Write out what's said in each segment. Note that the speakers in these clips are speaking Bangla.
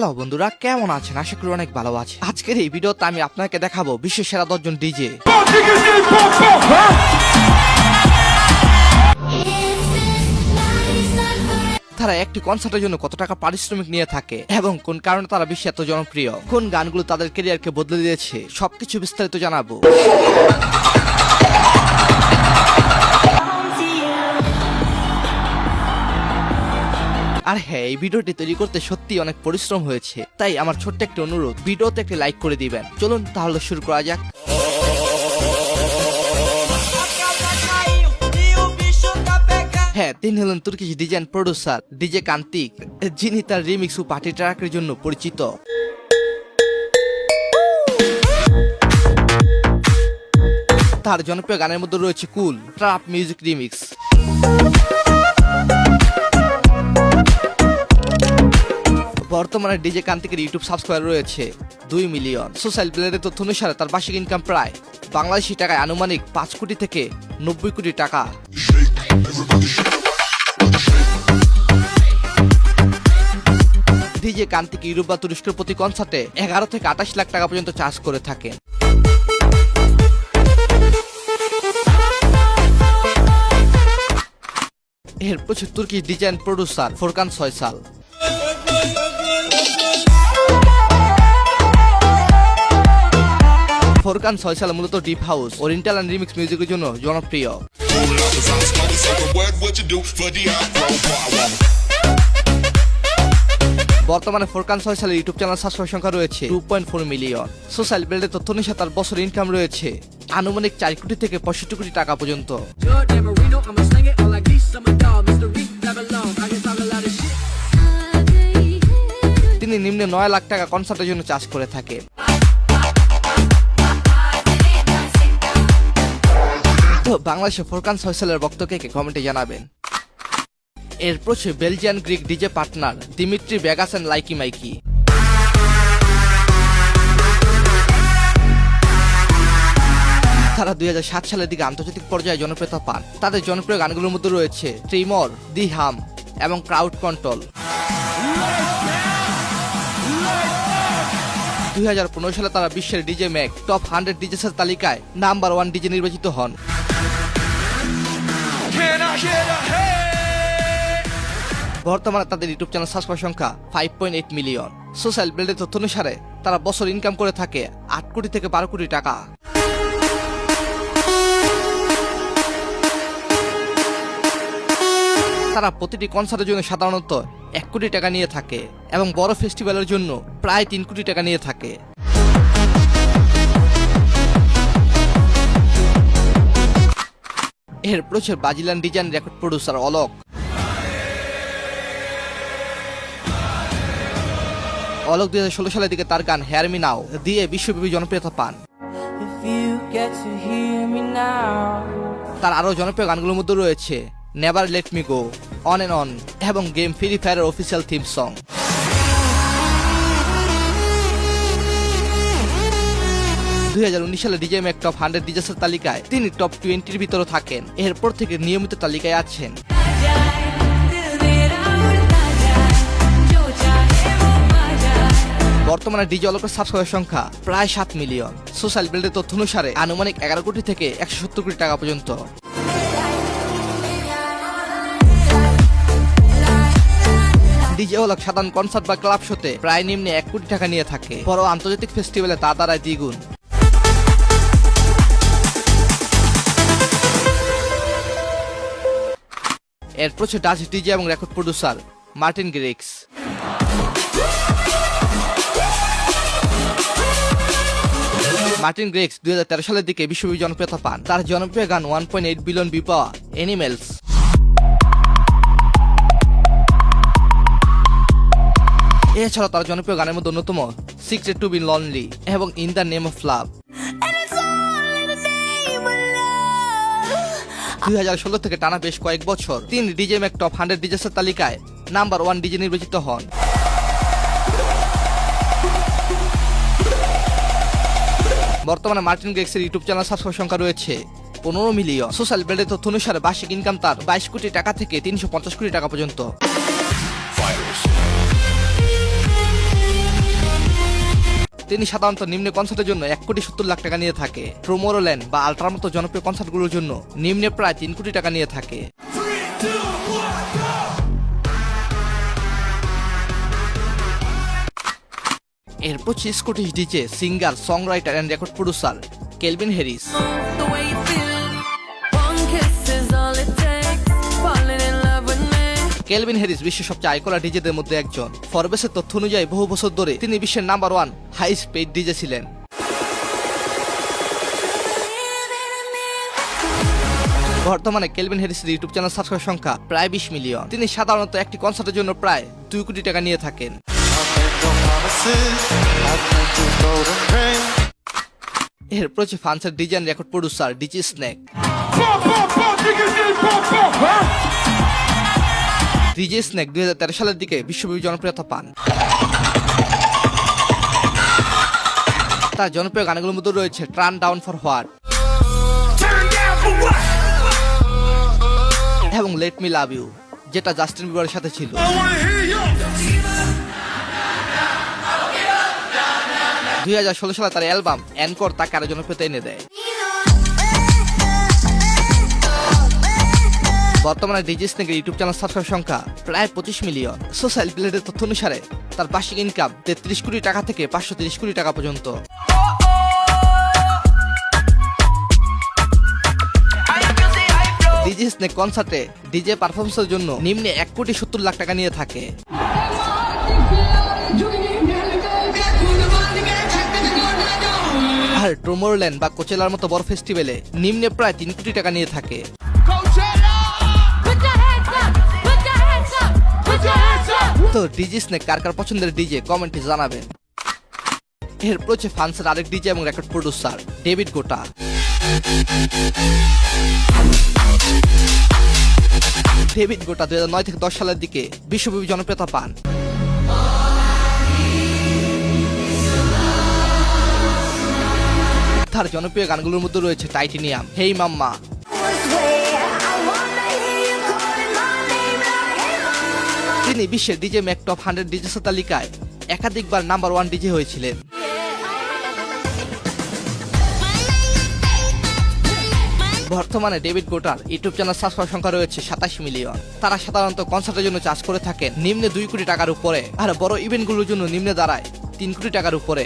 হ্যালো বন্ধুরা, কেমন আছেন? আশা করি অনেক ভালো আছে আজকের এই ভিডিওতে আমি আপনাকে দেখাবো বিশ্বের সেরা দশজন ডিজে। তারা একটি কনসার্টের জন্য কত টাকা পারিশ্রমিক নিয়ে থাকে এবং কোন কারণে তারা বিশ্বে এত জনপ্রিয়? কোন গানগুলো তাদের কেরিয়ারকে বদলে দিয়েছে? সবকিছু বিস্তারিত জানাব। আর হ্যাঁ এই ভিডিওটি তৈরি করতে সত্যি অনেক পরিশ্রম হয়েছে। তাই আমার ছোট্ট একটি অনুরোধ, ভিডিওতে একটি লাইক করে দিবেন। চলুন তাহলে শুরু করা যাক। হ্যাঁ তিনি হলেন Turkish design producer DJ Kantik, যিনি তার রিমিক্স ও পার্টি ট্র্যাকের জন্য পরিচিত। তার জনপ্রিয় গানের মধ্যে রয়েছে কুল, ট্রাপ মিউজিক রিমিক্স। বর্তমানে ডিজে কান্তিকের ইউটিউব সাবস্ক্রাইবার রয়েছে দুই মিলিয়ন। সোশ্যাল প্লেয়ারের তথ্য অনুসারে তার বার্ষিক ইনকাম প্রায় বাংলাদেশি টাকায় আনুমানিক পাঁচ কোটি থেকে নব্বই কোটি টাকা। ডিজে কান্তিক ইউরোপ বা তুরস্কের প্রতি কনসার্টে এগারো থেকে আঠাশ লাখ টাকা পর্যন্ত চার্জ করে থাকেন। এরপর হচ্ছে তুর্কি design producer Furkan Soysal Furkan Soysal মূলত deep house oriental and remix মিউজিকের জন্য জনপ্রিয়? বর্তমানে ফোরকান সয়সালের ইউটিউব চ্যানেল সাবস্ক্রাইব সংখ্যা রয়েছে two point four million social বিল্ডের তথ্য অনুসারে তার বছর ইনকাম রয়েছে আনুমানিক চার কোটি থেকে পঁয়ষট্টি কোটি টাকা পর্যন্ত. তিনি নিম্নে নয় লাখ টাকা কনসার্টের জন্য চার্জ করে থাকে বাংলাদেশে ফোরকান সয়সালের বক্তব্যকে কে কমেন্টে জানাবেন। এরপর সে Belgian Greek DJ partner Dimitri বেগাসেন like Mike. তারা দুই হাজার সাত সালের দিকে আন্তর্জাতিক পর্যায়ে জনপ্রিয়তা পান। তাদের জনপ্রিয় গানগুলোর মধ্যে রয়েছে ট্রিমর দি হাম এবং ক্রাউড কন্ট্রোল। দুই হাজার পনেরো সালে তারা বিশ্বের ডিজে ম্যাক টপ হান্ড্রেড ডিজেসের তালিকায় নাম্বার ওয়ান ডিজে নির্বাচিত হন। বর্তমানে তাদের ইউটিউব চ্যানেল সাবস্ক্রাইব সংখ্যা five point eight million social বিল্ডের তথ্য অনুসারে তারা বছর ইনকাম করে থাকে আট কোটি থেকে বারো কোটি টাকা। তারা প্রতিটি কনসার্টের জন্য সাধারণত এক কোটি টাকা নিয়ে থাকে এবং বড় ফেস্টিভ্যালের জন্য প্রায় তিন কোটি টাকা নিয়ে থাকে। এরপর প্রচুর Brazilian DJ and record producer Alok. Alok দুই হাজার ষোলো সালের দিকে তার গান হেয়ার মি নাও দিয়ে বিশ্বব্যাপী জনপ্রিয়তা পান। তার আরও জনপ্রিয় গানগুলোর মধ্যে রয়েছে never let me go on and on এবং গেম ফ্রি ফায়ারের অফিসিয়াল থিম সং দুই সালে ডিজে ম্যাক টপ হান্ড্রেড ডিজেসের তালিকায় তিনি টপ টোয়েন্টির ভিতরে থাকেন। এরপর থেকে নিয়মিত তালিকায় আছেন। বর্তমানে ডিজে অলোকের সাবস্ক্রাইবার সংখ্যা প্রায় সাত মিলিয়ন। সোশ্যাল বিল্ডের তথ্য অনুসারে আনুমানিক এগারো কোটি থেকে একশো সত্তর কোটি টাকা পর্যন্ত। ডিজে হলক সাধারণ কনসার্ট বা ক্লাব শোতে প্রায় নিম্নে এক কোটি টাকা নিয়ে থাকে। বড় আন্তর্জাতিক ফেস্টিভ্যালে তা দ্বারায় দ্বিগুণ। এরপর হচ্ছে ডাচ ডিজে এবং record producer Martin Garrix Martin Garrix দুই হাজার তেরো সালের দিকে বিশ্বব্যাপী জনপ্রিয়তা পান। তার জনপ্রিয় গান ওয়ান পয়েন্ট এইট বিলিয়ন বি পাওয়া এনিমেলস এছাড়া তার জনপ্রিয় গানের মধ্যে অন্যতম সিক্রেট টু বি লনলি এবং in the name of love দুই হাজার ষোলো থেকে টানা বেশ কয়েক বছর তিন ডিজে ম্যাক টপ হান্ড্রেড ডিজেসের তালিকায় নাম্বার ওয়ান ডিজে নির্বাচিত হন। বর্তমানে মার্টিন গেক্সের ইউটিউব চ্যানেল সাবস্ক্রাইব সংখ্যা রয়েছে পনেরো মিলিয়ন। সোশ্যাল মিডিয়ার তথ্য অনুসারে বার্ষিক ইনকাম তার বাইশ কোটি টাকা থেকে তিনশো পঞ্চাশ কোটি টাকা পর্যন্ত। তিনি সাধারণত নিম্ন কনসার্টের জন্য এক কোটি সত্তর লাখ টাকা নিয়ে থাকে। ট্রোমোরোল্যান্ড বা আল্ট্রার মতো জনপ্রিয় কনসার্টগুলোর জন্য নিম্নে প্রায় তিন কোটি টাকা নিয়ে থাকে। এরপর Scottish DJ singer songwriter and record producer Calvin Harris Calvin Harris বিশ্বের সবচেয়ে আইকলা ডিজেদের মধ্যে একজন। ফরবেসের তথ্য অনুযায়ী বহু বছর ধরে তিনি বিশ্বের number one high speed DJ ছিলেন। বর্তমানে কেলভিন হ্যারিসের ইউটিউব চ্যানেল সাবস্ক্রাইব সংখ্যা প্রায় বিশ মিলিয়ন। তিনি সাধারণত একটি কনসার্টের জন্য প্রায় দুই কোটি টাকা নিয়ে থাকেন। এর প্রচুর ফ্রান্সের DJ and record producer DJ Snake. DJ Snake দুই হাজার তেরো সালের দিকে বিশ্বব্যাপী জনপ্রিয়তা পান। তার জনপ্রিয় গানগুলোর মধ্যে রয়েছে ট্রান ডাউন ফর হোয়াট এবং লেট মি লাভ ইউ যেটা জাস্টিন বিবারের সাথে ছিল। দুই হাজার ষোলো সালে তার অ্যালবাম অ্যানকর তাকে আরও জনপ্রিয়তা এনে দেয়। বর্তমানে ডিজি স্নেকের ইউটিউব চ্যানেল সাবস্ক্রাইব সংখ্যা প্রায় পঁচিশ মিলিয়ন। সোশ্যাল প্লেটের তথ্য অনুসারে, তার বার্ষিক ইনকাম তেত্রিশ কোটি টাকা থেকে পাঁচশো তিরিশ কোটি টাকা পর্যন্ত। ডিজি স্নেক কনসার্টে ডিজে পারফরমেন্সের জন্য নিম্নে এক কোটি সত্তর লাখ টাকা নিয়ে থাকে। আর ট্রোমোরল্যান্ড বা কোচেলার মতো বড় ফেস্টিভ্যালে নিম্নে প্রায় তিন কোটি টাকা নিয়ে থাকে। তো ডিজি স্নেক কার কার পছন্দের ডিজে কমেন্টে জানাবেন। এরপর হচ্ছে ফ্রান্সের আরেক ডিজে এবং record producer David Guetta David Guetta দুই নয় থেকে দশ সালের দিকে বিশ্বব্যাপী জনপ্রিয়তা পান। তার জনপ্রিয় গানগুলোর মধ্যে রয়েছে টাইটেনিয়াম হেই মাম্মা তিনি বিশ্বের DJ Mag top hundred DJ তালিকায় একাধিকবার নাম্বার ওয়ান ডিজে হয়েছিলেন। বর্তমানে ডেভিড গোটার ইউটিউব চ্যানেল সাবস্ক্রাইব সংখ্যা রয়েছে সাতাশ মিলিয়ন। তারা সাধারণত কনসার্টের জন্য চার্জ করে থাকেন নিম্নে দুই কোটি টাকার উপরে, আর বড় ইভেন্টগুলোর জন্য নিম্নে দাঁড়ায় তিন কোটি টাকার উপরে।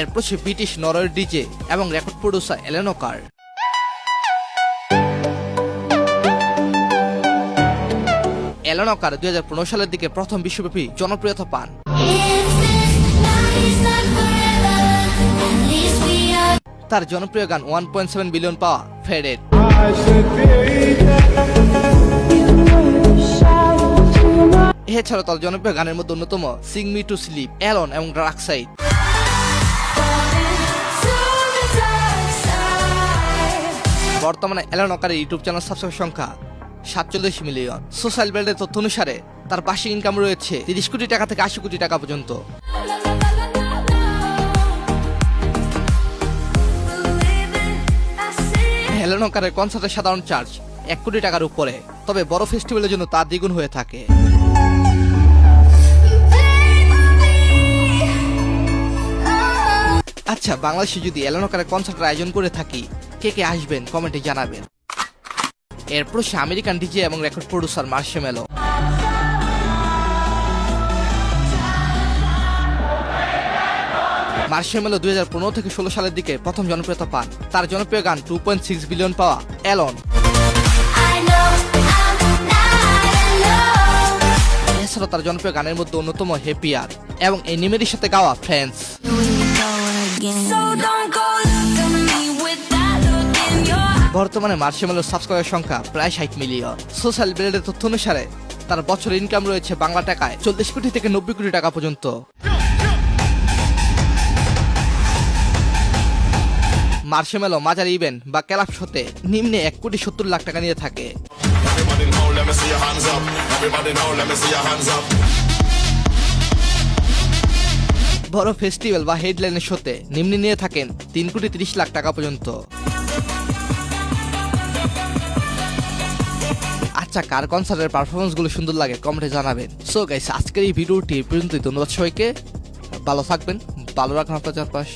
এরপর সে ব্রিটিশ নরওয়ের ডিজে এবং record producer Alan Walker Alan Walker দুই সালের দিকে প্রথম বিশ্বব্যাপী জনপ্রিয়তা পান। তার জনপ্রিয় গান ওয়ান পয়েন্ট সেভেন বিলিয়ন পাওয়া ফেডেড এছাড়া তার জনপ্রিয় গানের মধ্যে অন্যতম sing me to sleep alone এবং ড্রাক সাইড বর্তমানে এলন ওকারের ইউটিউব চ্যানেল সাবস্ক্রাইব সংখ্যা সাতচল্লিশ মিলিয়ন। সোশ্যাল বেল্ডের তথ্য অনুসারে, তার বার্ষিক ইনকাম রয়েছে তিরিশ কোটি টাকা থেকে আশি কোটি টাকা পর্যন্ত। হেলেন ওকারের কনসার্টের সাধারণ চার্জ এক কোটি টাকার উপরে, তবে বড় ফেস্টিভ্যালের জন্য তা দ্বিগুণ হয়ে থাকে। আচ্ছা বাংলাদেশে যদি এলানোকারের কনসার্টের আয়োজন করে থাকি, কে কে আসবেন কমেন্টে জানাবেন। এরপর সে আমেরিকান ডিজে এবং record producer Marshmello. Marche মেলো দুই হাজার পনেরো থেকে ষোলো সালের দিকে প্রথম জনপ্রিয়তা পান। তার জনপ্রিয় গান টু পয়েন্ট সিক্স বিলিয়ন পাওয়া অ্যালন এছাড়াও তার জনপ্রিয় গানের মধ্যে অন্যতম হ্যাপিয়ার এবং এনিমেরির সাথে গাওয়া ফ্রেন্ডস বর্তমানে মার্শামেলোর সাবস্ক্রাইবার সংখ্যা প্রায় ষাট মিলিয়ন। সোশ্যাল ব্লেডের তথ্য অনুসারে তার বছর ইনকাম রয়েছে বাংলা টাকায় চল্লিশ কোটি থেকে নব্বই কোটি টাকা পর্যন্ত। মার্শামেলো মাজার ইভেন্ট বা ক্যালাপ শোতে নিম্নে এক কোটি সত্তর লাখ টাকা নিয়ে থাকে. বড় ফেস্টিভ্যাল বা হেডলাইনের শোতে নিম্নে নিয়ে থাকেন তিন কোটি তিরিশ লাখ টাকা পর্যন্ত। আচ্ছা কার কনসার্টের পারফরমেন্সগুলো সুন্দর লাগে কমেন্টে জানাবেন। সো গাইস আজকের এই ভিডিওটি পর্যন্তই। ধন্যবাদ সবাইকে। ভালো থাকবেন। ভালো রাখুন আপনার চারপাশ।